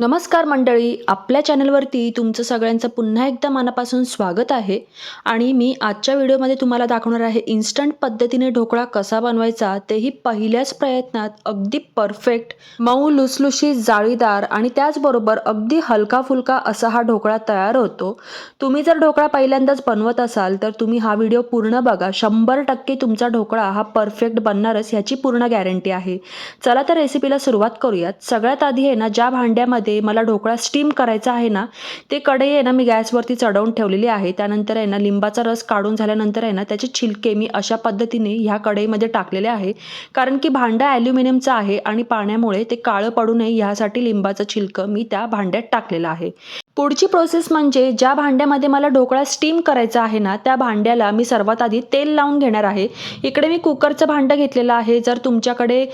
नमस्कार मंडळी आपल्या चॅनलवरती तुमचं सगळ्यांचं पुन्हा एकदा मनापासून स्वागत आहे. आणि मी आजच्या व्हिडिओमध्ये तुम्हाला दाखवणार आहे इन्स्टंट पद्धतीने ढोकळा कसा बनवायचा तेही पहिल्याच प्रयत्नात अगदी परफेक्ट मऊ लुसलुशी जाळीदार आणि त्याचबरोबर अगदी हलका फुलका असा हा ढोकळा तयार होतो. तुम्ही जर ढोकळा पहिल्यांदाच बनवत असाल तर तुम्ही हा व्हिडिओ पूर्ण बघा. शंभर टक्के तुमचा ढोकळा हा परफेक्ट बनणारच ह्याची पूर्ण गॅरंटी आहे. चला तर रेसिपीला सुरुवात करूयात. सगळ्यात आधी आहे ना ज्या भांड्यामध्ये ते मला ढोकळा स्टीम करायचा आहे ना ते कढई आहे ना मी गॅसवरती चढवून ठेवलेली आहे. त्यानंतर आहे ना लिंबाचा रस काढून झाल्यानंतर आहे ना त्याचे छिलके मी अशा पद्धतीने ह्या कढईमध्ये टाकलेले आहे. कारण की भांडं ॲल्युमिनियमचं आहे आणि पाण्यामुळे ते काळं पडू नये ह्यासाठी लिंबाचं छिलकं मी त्या भांड्यात टाकलेलं आहे. पुढची प्रोसेस म्हणजे ज्या भांड्यामध्ये मला ढोकळा स्टीम करायचा आहे ना त्या भांड्याला मी सर्वात आधी तेल लावून घेणार आहे. इकडे मी कुकरचं भांडं घेतलेलं आहे. जर तुमच्याकडे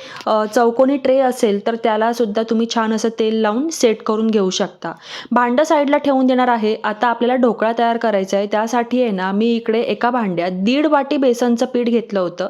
चौकोनी ट्रे असेल तर त्यालासुद्धा तुम्ही छान असं तेल लावून सेट करून घेऊ शकता. भांडं साईडला ठेवून देणार आहे. आता आपल्याला ढोकळा तयार करायचा आहे. त्यासाठी आहे ना मी इकडे एका भांड्यात दीड वाटी बेसनचं पीठ घेतलं होतं.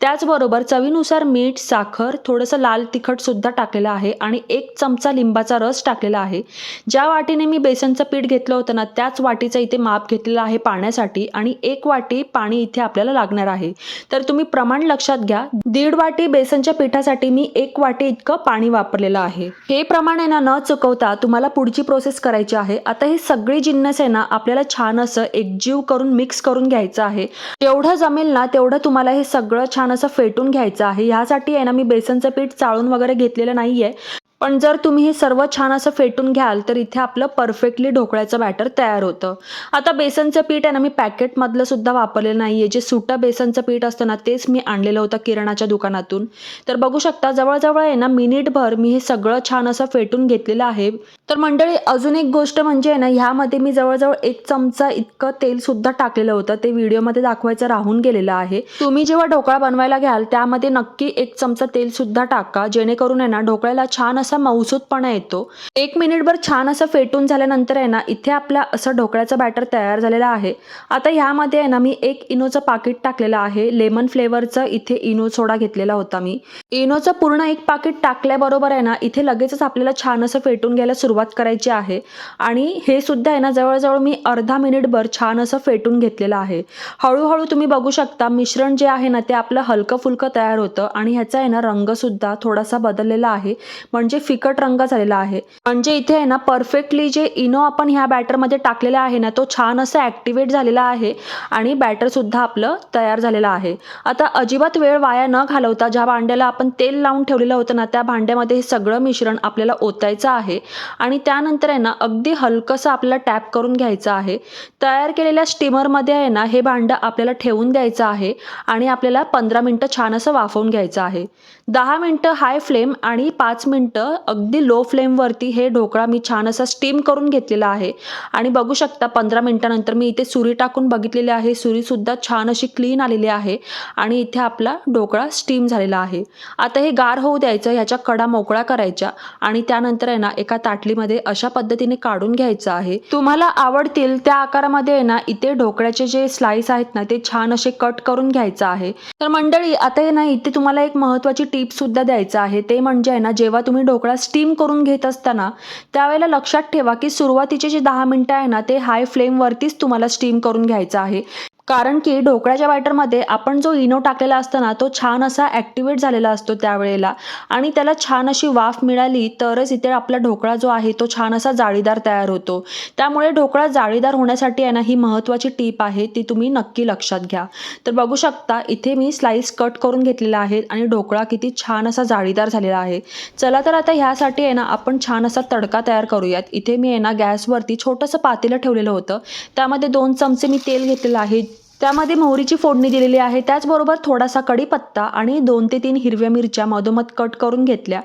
त्याचबरोबर चवीनुसार मीठ साखर थोडंसं लाल तिखटसुद्धा टाकलेलं आहे आणि एक चमचा लिंबाचा रस टाकलेला आहे. ज्या वाटीने मी बेसनचं पीठ घेतलं होतं ना त्याच वाटीचं इथे माप घेतलेलं आहे पाण्यासाठी आणि एक वाटी पाणी इथे आपल्याला लागणार आहे. तर तुम्ही प्रमाण लक्षात घ्या दीड वाटी बेसनच्या पिठासाठी मी एक वाटी इतकं पाणी वापरलेलं आहे. हे प्रमाण आहे ना न चुकवता तुम्हाला पुढची प्रोसेस करायची आहे. आता ही सगळी जिन्नस आहे ना आपल्याला छान असं एकजीव करून मिक्स करून घ्यायचं आहे. जेवढं जमेल ना तेवढं तुम्हाला हे सगळं छान असं फेटून घ्यायचं आहे. ह्यासाठी आहे ना मी बेसनचं पीठ चाळून वगैरे घेतलेलं नाहीये. पण जर तुम्ही हे सर्व छान असं फेटून घ्याल तर इथे आपलं परफेक्टली ढोकळ्याचं बॅटर तयार होतं. आता बेसनचं पीठ आहे ना मी पॅकेटमधलं सुद्धा वापरलेलं नाही आहे जे सुटं बेसनचं पीठ असतं ना तेच मी आणलेलं होतं किराणाच्या दुकानातून. तर बघू शकता जवळजवळ आहे ना मिनिटभर मी हे सगळं छान असं फेटून घेतलेलं आहे. तर मंडळी अजून एक गोष्ट म्हणजे आहे ना ह्यामध्ये मी जवळजवळ एक चमचा इतकं तेल सुद्धा टाकलेलं होतं. ते व्हिडिओमध्ये दाखवायचं राहून गेलेलं आहे. तुम्ही जेव्हा ढोकळा बनवायला घ्याल त्यामध्ये नक्की एक चमचा तेल सुद्धा टाका. जेणेकरून आहे ना ढोकळ्याला छान असा मऊसूतपणा येतो. एक मिनिटभर छान असं फेटून झाल्यानंतर आहे ना इथे आपला असं ढोकळ्याचं बॅटर तयार झालेलं आहे. आता ह्यामध्ये आहे ना मी एक इनोचं पाकिट टाकलेलं आहे. लेमन फ्लेवरचं इथे इनो सोडा घेतलेला होता मी. इनोचं पूर्ण एक पाकिट टाकल्याबरोबर आहे ना इथे लगेचच आपल्याला छान असं फेटून घ्यायला सुरुवात करायची आहे. आणि हे सुद्धा आहे ना जवळजवळ मी अर्धा मिनिटभर छान असं फेटून घेतलेलं आहे. हळूहळू तुम्ही बघू शकता मिश्रण जे आहे ना ते आपलं हलकं फुलकं तयार होतं आणि ह्याचा आहे ना रंगसुद्धा थोडासा बदललेला आहे. म्हणजे फिकट रंग झालेला आहे. म्हणजे इथे आहे ना परफेक्टली जे इनो आपण ह्या बॅटरमध्ये टाकलेला आहे ना तो छान असा ॲक्टिवेट झालेला आहे आणि बॅटरसुद्धा आपलं तयार झालेलं आहे. आता अजिबात वेळ वाया न घालवता ज्या भांड्याला आपण तेल लावून ठेवलेलं होतं ना त्या भांड्यामध्ये हे सगळं मिश्रण आपल्याला ओतायचं आहे. आणि त्यानंतर आहे ना अगदी हलकंसं आपल्याला टॅप करून घ्यायचं आहे. तयार केलेल्या स्टीमरमध्ये आहे ना हे भांडं आपल्याला ठेवून द्यायचं आहे आणि आपल्याला पंधरा मिनटं छान असं वाफवून घ्यायचं आहे. दहा मिनटं हाय फ्लेम आणि पाच मिनटं अगदी लो फ्लेमवरती हे ढोकळा मी छान असा स्टीम करून घेतलेला आहे. आणि बघू शकता पंधरा मिनटानंतर मी इथे सुरी टाकून बघितलेली आहे. सुरीसुद्धा छान अशी क्लीन आलेली आहे आणि इथे आपला ढोकळा स्टीम झालेला आहे. आता हे गार होऊ द्यायचं ह्याच्या कडा मोकळा करायच्या आणि त्यानंतर आहे ना एका मध्ये अशा पद्धतीने काढून घ्यायचं आहे. तुम्हाला आवडतील त्या आकारामध्ये आहे ना इथे ढोकळ्याचे जे स्लाइस आहेत ना ते छान असे कट करून घ्यायचं आहे. तर मंडळी आता हे ना इथे तुम्हाला एक महत्त्वाची टीप सुद्धा द्यायचं आहे. ते म्हणजे आहे ना जेव्हा तुम्ही ढोकळा स्टीम करून घेत असताना त्यावेळेला लक्षात ठेवा की सुरुवातीचे जे दहा मिनटं आहे ना ते हाय फ्लेमवरतीच तुम्हाला स्टीम करून घ्यायचं आहे. कारण की ढोकळ्याच्या बॅटरमध्ये आपण जो इनो टाकलेला असतो ना तो छान असा ॲक्टिवेट झालेला असतो त्यावेळेला. आणि त्याला छान अशी वाफ मिळाली तरच इथे आपला ढोकळा जो आहे तो छान असा जाळीदार तयार होतो. त्यामुळे ढोकळा जाळीदार होण्यासाठी आहे ना ही महत्त्वाची टीप आहे ती तुम्ही नक्की लक्षात घ्या. तर बघू शकता इथे मी स्लाईस कट करून घेतलेला आहे आणि ढोकळा किती छान असा जाळीदार झालेला आहे. चला तर आता ह्यासाठी आहे ना आपण छान असा तडका तयार करूयात. इथे मी आहे ना गॅसवरती छोटंसं पातेलं ठेवलेलं होतं. त्यामध्ये दोन चमचे मी तेल घेतलेलं आहे त्यामध्ये मोहरीची फोडणी दिलेली आहे. त्याचबरोबर थोडासा कढीपत्ता आणि दोन ते तीन हिरव्या मिरच्या मधोमध कट करून घेतल्या.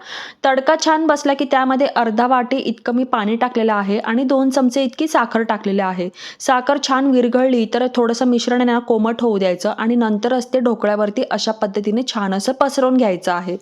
तडका छान बसला की त्यामध्ये अर्धा वाटी इतकं मी पाणी टाकलेलं आहे आणि दोन चमचे इतकी साखर टाकलेली आहे. साखर छान विरघळली तर थोडंसं मिश्रण आहे ना कोमट होऊ द्यायचं आणि नंतरच ते ढोकळ्यावरती अशा पद्धतीने छान असं पसरवून घ्यायचं आहे.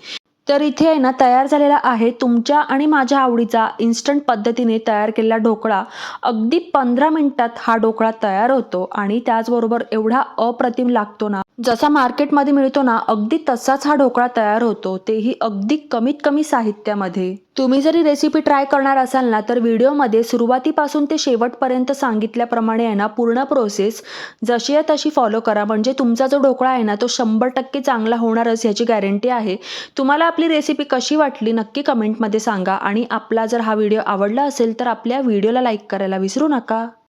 तर इथे आहे ना तयार झालेला आहे तुमच्या आणि माझ्या आवडीचा इन्स्टंट पद्धतीने तयार केलेला ढोकळा. अगदी पंधरा मिनिटात हा ढोकळा तयार होतो आणि त्याचबरोबर एवढा अप्रतिम लागतो ना. जसा मार्केटमध्ये मिळतो ना अगदी तसाच हा ढोकळा तयार होतो. तेही अगदी कमीत कमी साहित्यामध्ये. तुम्ही जरी रेसिपी ट्राय करणार असाल ना तर व्हिडिओमध्ये सुरुवातीपासून ते शेवटपर्यंत सांगितल्याप्रमाणे आहे ना पूर्ण प्रोसेस जशी आहे तशी फॉलो करा. म्हणजे तुमचा जो ढोकळा आहे ना तो शंभर टक्के चांगला होणारच याची गॅरंटी आहे. तुम्हाला आपली रेसिपी कशी वाटली नक्की कमेंटमध्ये सांगा. आणि आपला जर हा व्हिडिओ आवडला असेल तर आपल्या व्हिडिओला लाईक करायला विसरू नका.